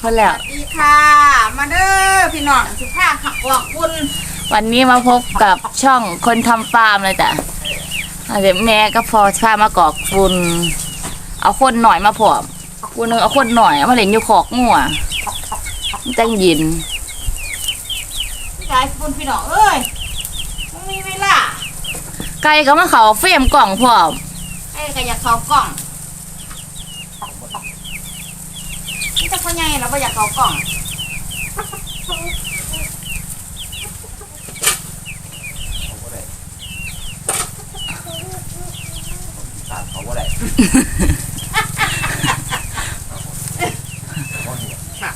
คนแล้ว สวัสดีค่ะ มาเด้อพี่น้องสิพาขับออกบุญวันนี้มาพบกับช่องคนทำฟาร์มเลยจ้ะเดี๋ยวแม่ก็พอพามากอกฝุ่นเอาคนหน่อยมาผอมกูนึงเอาคนหน่อยเอามาเล่นอยู่ขอกงัวมันจังยินพี่ชายบุญพี่น้องเอ้ยมันมีเวลาไก่ก็มาเขาเฟรมกล่องพร้อมไอ้ก็อยากเข้ากล่อง นี่จะพ่อใหญ่เราไม่อยากเข้ากล่องขาดเขาว่าไรค่ะ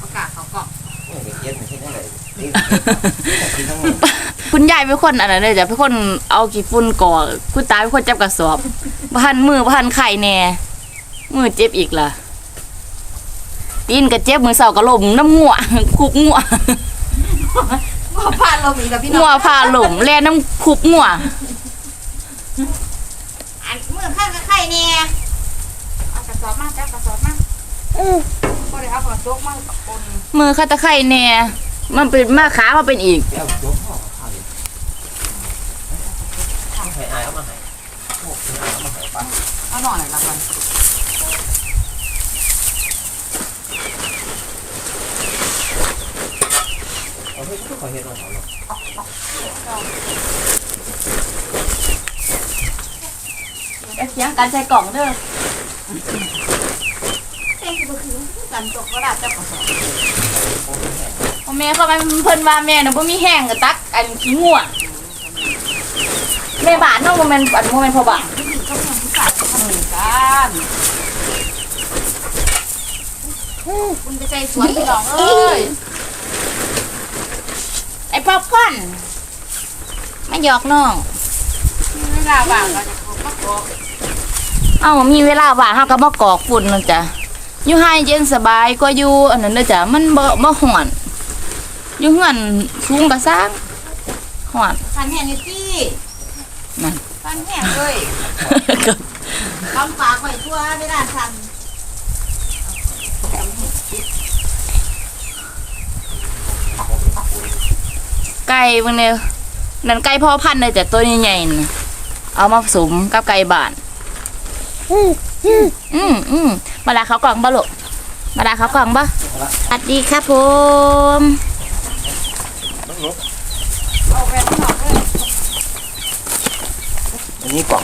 ประกาศเข้ากล่องไม่ไปเย็นไม่ใช่ได้เลยนี่กินทั้งหมดคุณยายเป็นคนอะไรเลยจ้ะเป็นคนเอากี่ฝุ่นก่อคุณตาเป็นคนจับกระสอบพันมือพันไข่แน่มือเจ็บอีกล่ะ ตีนก็เจ็บมือเสาก็ลมน้ำงัวคุบงัวว่าพลาดเราอีกแล้วพี่น้งัวองพาหลมแล่น้ำคุบงัวอันมือข้างกับไข่เนี่ยเอากระสอบมาจับกระสอบมาก็เลยเอากระสอบมากับคนมือคาตะไคร่แน่มันเป็นมาขามาเป็นอีกเดี๋ยวยกพ่อข้าวดิให้อายเอามาให้โอ้ยอเอามาให้ป้าเอาหน่อยละกันเห้ทุกคนหราเนาะเสียงกันใส่กล่องเด้อเองคือคือกันตกกระดาษจับกระสอบพ่อแม่เขาไปเพิ่นว่าแม่น่ะบ่มีแห้งก็ตักอันขี้งัวงแม่บ้านเนาะบ่แม่นอันบ่แม่นพ่อบ้านผู้หญิงก็ยังพิการทำเหมือนกันคุณไปใจสวนพี่น้องเอ้ย ไอ้ป๊อปคอร์นมาหยอกน้อง เวลาว่างเราจะขอมาขอเอ้ามีเวลาว่างเฮาก็มากอกฝุ่นนั่นจ้ะอยู่ให้เย็นสบายกว่าอยู่อันนั้นเด้อจ้ะมันบ่บ่ฮ้อนอยู่เฮือนสูงก็สร้างฮ้อนพันแห้งนี่ตี้นั่นพันแห้งเลยคำปากไว้ทั่วเวลาท ไก่เบิ่งเนี่ยนั่นไก่พ่อพันธุ์เลยแต่ตัวใหญ่ๆน่ะเอามาผสมกับไก่บ้าน อืมอืมมาดาเขากล่องบ่ลูกมาดาเขากล่องบ่สวัสดีครับผมต้องลุกำเอาแบบพี่น้องเลยอันนี้กล่อง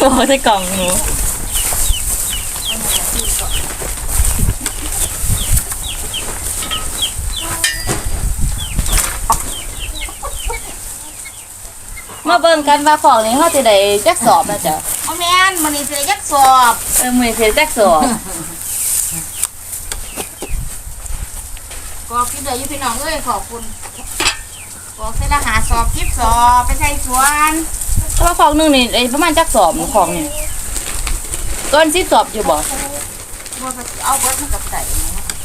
โอ้ใส่กล่องหนู มาเบิ่งกันว่าของนี้เขาจะได้จักสอบนะจ๊ะเอาแม่นมันนี่จะยักสอบเออมือเสียจักสอบก็คิดเลยอยู่พี่น้องเอ้ยขอบคุณบอกเสร็จแล้วหาสอบกิบสอบไปใส่สวนเพราะว่าของหนึงนี่ไอ้ประมาณจักสอบของนี่เกินสิบสอบอยู่บ่ว่าเอาเบิดมันกับใส่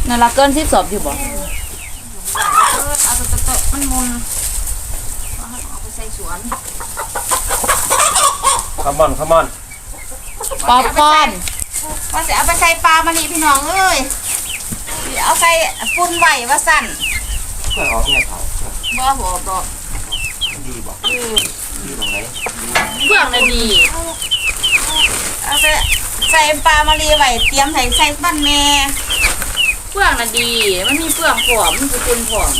นั่นละเกินสิบสอบอยู่บ่เออเอาตัวตัวมันมุนเอาไปใส่สวน คัมมอนคัมมอนปอบคอนว่าจะเอาไปใส่ปลามานี่พี่น้องเอ้ยสิเอาใส่ฟุ้นไหวว่าสั่นเพื่อออกไงเขาบ่หัวดอกดีบอกดีตรงไหนเบื้องน่ะดีเอาไปใส่ปลามารีไว้เตรียมใส่ใส่บ้านแม่เบื้องน่ะดี มันมีเบื้องผอมมันคือเป็นผอม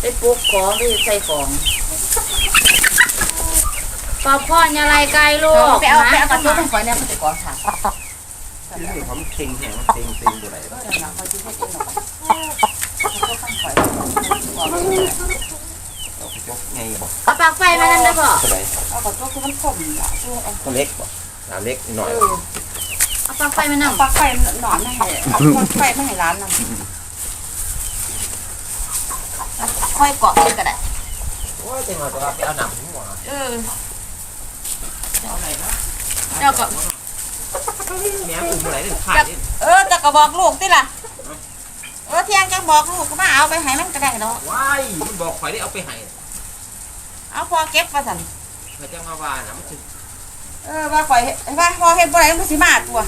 ไปปลุกของไปใส่ของ ปอบคอนอยาไรไกลลูกไปเอาไปเอากระนะตุ้นข่อยเนี่ยมันจะก่อนค่ะที่เขาเค็งแห้งเค็งเค็งตัวไหนเราไปยกไงบอกเอาปากไฟมานั่นได้ป่ะตัวไหนเอากระตุ้นคือมันขมอะตัวเล็กบอกน้ำเล็กหน่อยเอาปากไฟมานั่งปลักไฟหนอนให้เอาคนไฟไม่ให้ร้านนั่นค่อยเกาะกันก็ได้โอ้ยจังหวะตัวไปเอาหนังหัวเออ เจ้าก็แม่อุ้มอะไรเนี่ยขาดนี่เออแต่ก็บอกลูกติล่ะเออเที่ยงจังบอกลูกก็มาเอาไปให้มันก็ได้เนาะว้ายมันบอกข่อยได้เอาไปให้เอาพอเก็บมาสั่นข่อยจะมาว่านะมันจะเออว่าข่อยว่าพอเฮ็ดบ่ได้มันสิมาตัว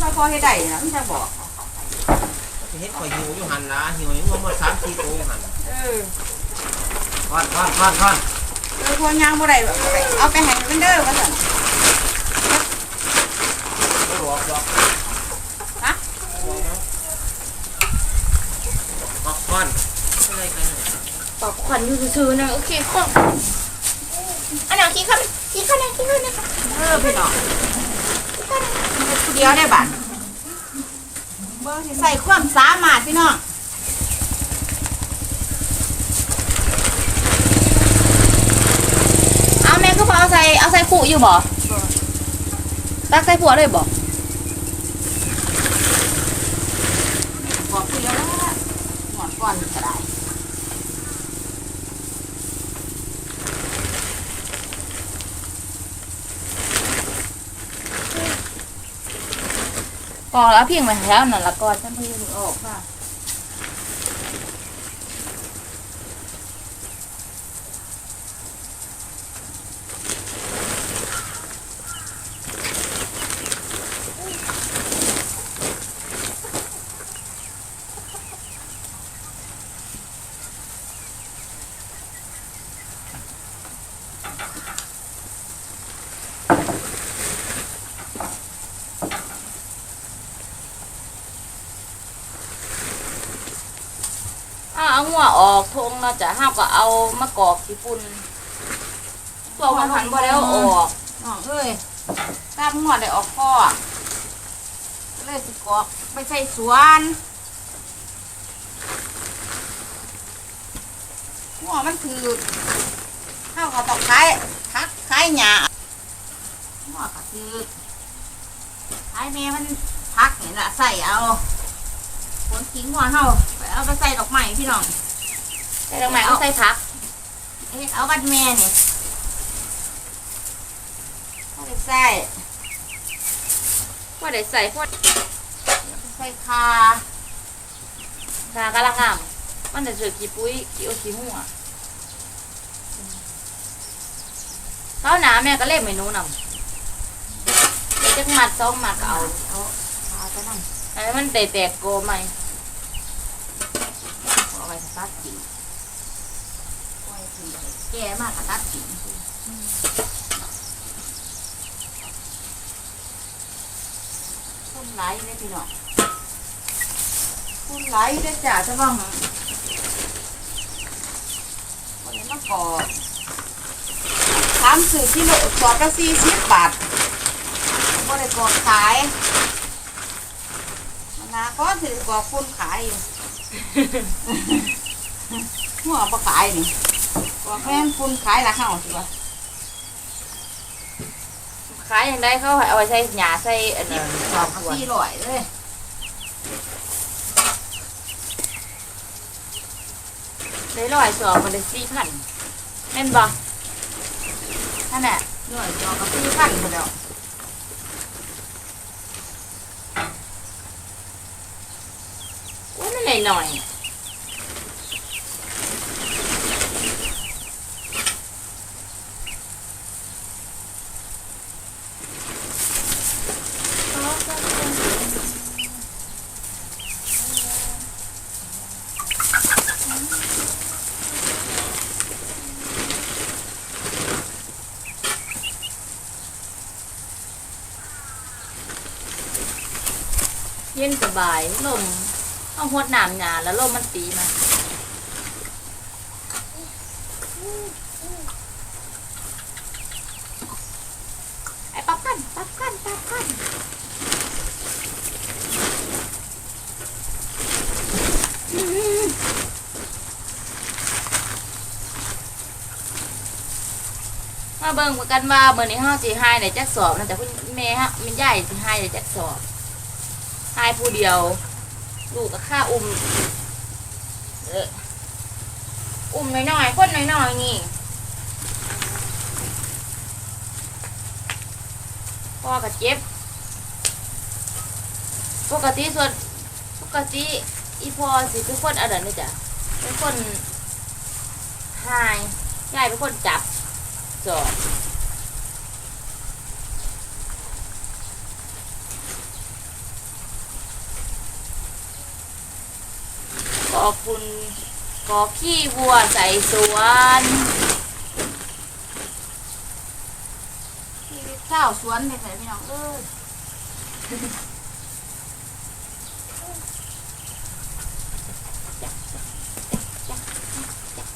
พอพอเฮ็ดได้นะมันจะบอกเฮ็ดข่อยหิวอยู่หันละหิวยังบ่หมดสามสี่ตัวอยู่หันเออทอดทอดทอดทอด เออพอยางบ่ได้เอาไปให้มันเด้อว่าซั่นบ่หลอกหรอกฮะทอดทอดอะไรกันเนี่ยปอกขวัญอยู่ซื่อๆนะโอเคข้ออันไหนขี้ข้าวขี้ข้าวนะขี้ข้าวนะเออพี่น้องเฮ็ดผู้เดียวได้บัดเบิ่งสิใส่ความสามารถพี่น้อง เอาแม่ก็พอเอาใส่เอาใส่ขู่อยู่บ่ตักใส่ผัวเลยบ่บอกผู้เดียวแล้วหมอนก่อนก็ได้กองแล้วเพียงไปแล้วนั่นละก่อนฉันเพิ่งออกค่ะ อ่าเอาหัวออกทง เราจะห้ามก็เอามากอกขี้ฝุ่นตัวของหันบ่ได้เออกน้องเอ้ยตามงวได้ออกข้อเลยสิกอกไปใส่สวนหัวมันคือข้าวก็ต้องขายพักไขายหญ้าหัวก็คือไขายแม่มันพักนี่แหละใส่เอาผลทิ้งหัวเฮาไปเอาไปใส่ดอกไม้พี่น้อง ใส่ตรงไหนเอาใส่พักเอ๊ะเอาบัดแม่นี่เอาไปใส่ว่าได้ใส่พวกใส่คากากำลังงามมันจะเจอขี้ปุ้ยขี้โอขี้หัวเท้าหนาแม่ก็เล่มเมนูนำเดี๋ยวจะมัดสองมัดก็เอาเอาคาไปนั่งอันนี้มันแตกๆโกไหมเอาไว้ตัดกิ่งปล่อยทิ้งไว้ แก่มากก็ตัดกิ่งต้นไหลเลยพี่น้องต้นไหลได้จ้าจะบ้างวันนี้มากอสามสื่อกิโลสอบละสี่สิบบาทก็ได้กอขายมันนะก็ถือกอคุณขายอยู่หัวบ่ขายนี่ บอกแม่นคุณขายละเฮาสิวะขายอย่างไรเขาให้เอาไว้ใส่หญ้าใส่อันนี้สองสี่ร้อยเลยได้ร้อยสองมันได้สี่พันแม่นบ่นั่นแหละหน่วยจอกับสี่พันหมดแล้วอุ้ยมันหน่อยห ยเย็นสบายลมเอาหดน้ำหยาแล้วลมมันตีมาไอ้ปั๊บกันปั๊บกันปั๊บกันมาเบิ่งกันว่าเมื้อนี้เฮาสิหายได้จักสอบนะแต่คุณแม่ฮะแม่ใหญ่สิหายได้จักสอบ ชายผู้เดียว ลูกกับข้าอุ้มเอออุ้มน้อยๆคนน้อยๆนี่พ่อกับเจ็บ ปกติส่วนปกติอีพ่อสิเป็นคนอะไรนี่จ้ะเป็นคนหายยายเป็นคนจับจอบ อบคุณกอขี้วัวใส่สวนชีวิตเจ้าสวนเป็นไงพี่น้องเอ้ย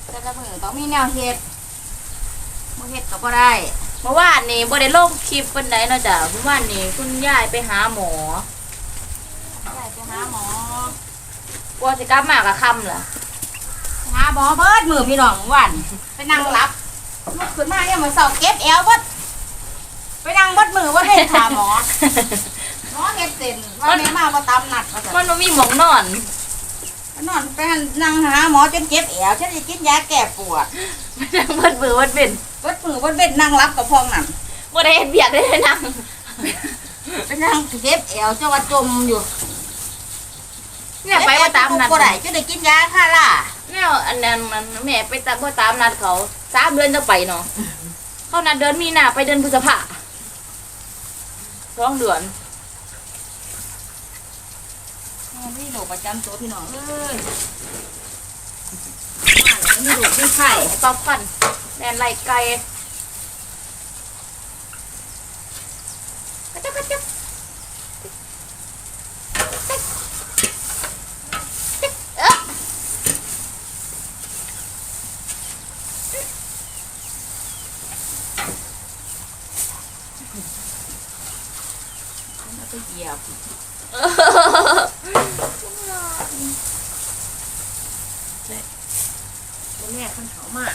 แต่ละมือต้องมีแนวเฮ็ดมือเฮ็ดก็บ่ได้เมื่อวานนี้บ่ได้ลงคลิปวันไหนเนาะจ้ะเมื่อวานนี้คุณยายไปหาหมอได้ไปหาหมอ กลัวสิกลับมากับค่ำล่ะหาหมอเบิดมือพี่น้องวัน ไปนั่งรับลุกขึ้นมาเนี่ยามมันเสาเก็บแอวเบิดไปนั่งเบิดมือว่าได้ถามหมอหมอเฮ็ดเต็นว่าแม่มาบ่ตามนัดว่ามัซั่นนบ่มีหมองนอนนอนไปหั่นนั่งหาหมอจนเจ็บแอวฉันจะกินยาแก้ปวดมันยังเบิดมือเบิดเป็นเบิดมือเบิดเบ็ดนั่งรับกับพองนั่นบ่ได้เฮ็ดเบียกได้เลยนั่งไปนั่งเจ็บแอวเจ้าว่าจมอยู่ เนี่ยไปบ่ตามนัดบ่ได้จะได้กินยาค่าล่ะแนวอันนั้นมันแม่ไปตามบ่ตามนัดเขาสามเดือนจะไปเนาะเขานัดเดือนมีนาไปเดือนพฤษภาสองเดือนมีโรคประจำตัวพี่น้องเอ้ยมาแล้วมีโรคมีไข้ไอ้ป๊อปคอร์นแลนไล่ไก่กระจับกระจับเอ๊ะ แล้วก็เหยียบ ตัวแม่ขันเขามา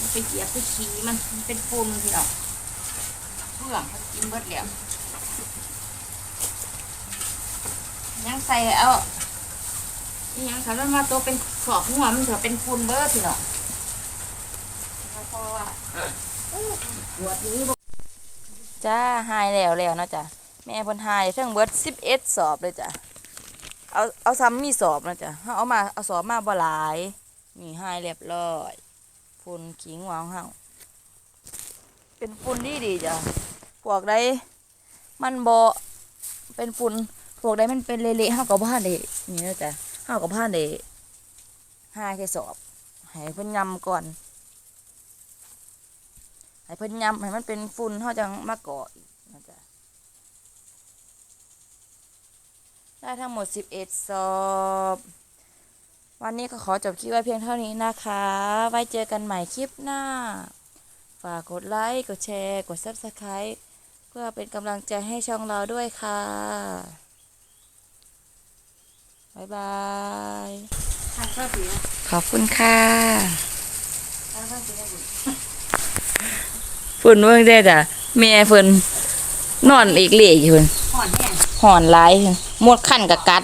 มันไปเหยียบไปขี่มันมันเป็นฝุ่นพี่น้องเพื่องเขากินเบิดแล้วยังใส่เอาอีหยังเขาแล้วมาตัวเป็นขอบหัวมันเถอะเป็นฝุ่นเบิดพี่น้องเพราะว่าปวดนี้จ้าหายแล้วแล้วเนาะจ้ะแม่เพิ่นหายเทั้งเบิด11สอบเลยจ้ะ เอาเอาซ้ำมีสอบนะจ้ะเอามาเอาสอบมาบ่หลายนี่หายเรียบร้อยฝุ่นขิงวางเฮาเป็นฝุ่นดีดีจ้ะพวกใดมันบ่เป็นฝุ่นพวกใดมันเป็นเละๆเฮาก็บ่ทันได้นี่นะจ้ะเฮาก็บ่ทันได้หาแค่สอบให้เพิ่นยำก่อนให้เพิ่นยำให้มันเป็นฝุ่นเขาจังมาเกาะอีกนะจ๊ะ ได้ทั้งหมด 11 สอบ วันนี้ก็ขอจบคลิปไว้เพียงเท่านี้นะคะ ไว้เจอกันใหม่คลิปหน้า ฝากกดไลค์ กดแชร์ กด Subscribe เพื่อเป็นกำลังใจให้ช่องเราด้วยค่ะ บ๊ายบายทางข้าวเสียขอบคุณค่ะทางข้าวเสียอยู่ฝุ่นเบิ่งได้จ้ะแม่เพิ่นนอนอีกเละอยู่เพิ่นห่อนแห้งห่อนหลายเพิ่น หมดขั้นกับกัด